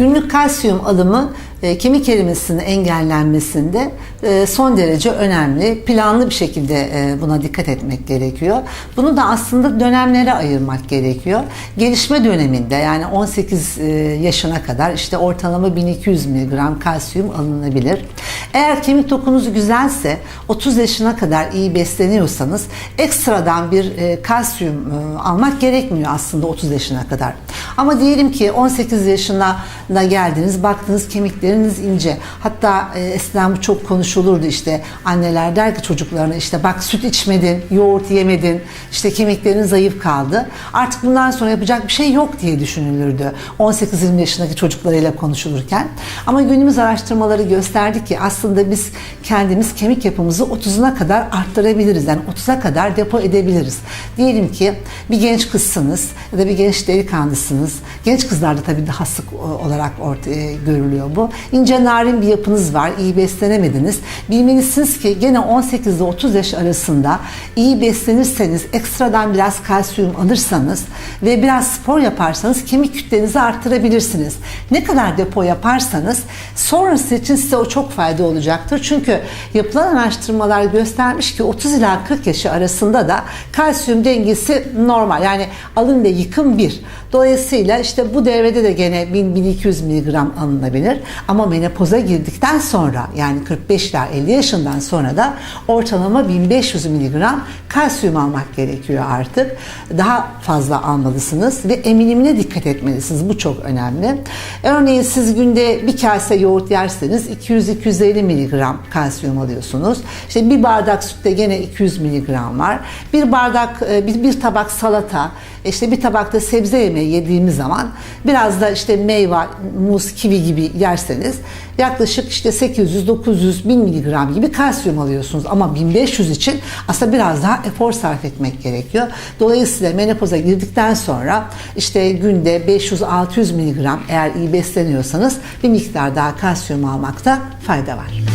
Günlük kalsiyum alımı e, kemik erimesinin engellenmesinde e, son derece önemli. Planlı bir şekilde e, buna dikkat etmek gerekiyor. Bunu da aslında dönemlere ayırmak gerekiyor. Gelişme döneminde yani 18 e, yaşına kadar işte ortalama 1200 mg kalsiyum alınabilir. Eğer kemik dokunuz güzelse 30 yaşına kadar iyi besleniyorsanız ekstradan bir kalsiyum almak gerekmiyor aslında 30 yaşına kadar. Ama diyelim ki 18 yaşına geldiniz baktınız kemikleriniz ince. Hatta e, eskiden bu çok konuşulurdu işte anneler der ki çocuklarına işte bak süt içmedin, yoğurt yemedin, işte kemiklerin zayıf kaldı. Artık bundan sonra yapacak bir şey yok diye düşünülürdü 18-20 yaşındaki çocuklarıyla konuşulurken. Ama günümüz araştırmaları gösterdi ki aslında biz kendimiz kemik yapımızı 30'una kadar arttırabiliriz. Yani 30'a kadar depo edebiliriz. Diyelim ki bir genç kızsınız ya da bir genç delikanlısınız. Genç kızlarda tabii daha sık o- olarak ortaya görülüyor bu. İnce narin bir yapınız var, iyi beslenemediniz. Bilmelisiniz ki gene 18 ile 30 yaş arasında iyi beslenirseniz, ekstradan biraz kalsiyum alırsanız ve biraz spor yaparsanız kemik kütlenizi arttırabilirsiniz. Ne kadar depo yaparsanız sonrası için size o çok fayda olacaktır. Çünkü yapılan araştırmalar göstermiş ki 30 ila 40 yaşı arasında da kalsiyum dengesi normal. Yani alın ve yıkım bir. Dolayısıyla işte bu devrede de gene 1000-1200 mg alınabilir. Ama menopoza girdikten sonra yani 45 ila 50 yaşından sonra da ortalama 1500 mg kalsiyum almak gerekiyor artık. Daha fazla almalısınız ve eminimine dikkat etmelisiniz. Bu çok önemli. Örneğin siz günde bir kase yoğurt yerseniz 200-250 mg kalsiyum alıyorsunuz. İşte bir bardak sütte gene 200 mg var. Bir bardak, e, bir, bir tabak salata, işte bir tabakta sebze yemeği yediğimiz zaman biraz da işte meyve, muz, kivi gibi yerseniz yaklaşık işte 800-900 1000 mg gibi kalsiyum alıyorsunuz. Ama 1500 için aslında biraz daha efor sarf etmek gerekiyor. Dolayısıyla menopoza girdikten sonra işte günde 500-600 mg eğer iyi besleniyorsanız bir miktar daha kalsiyum almakta fayda var.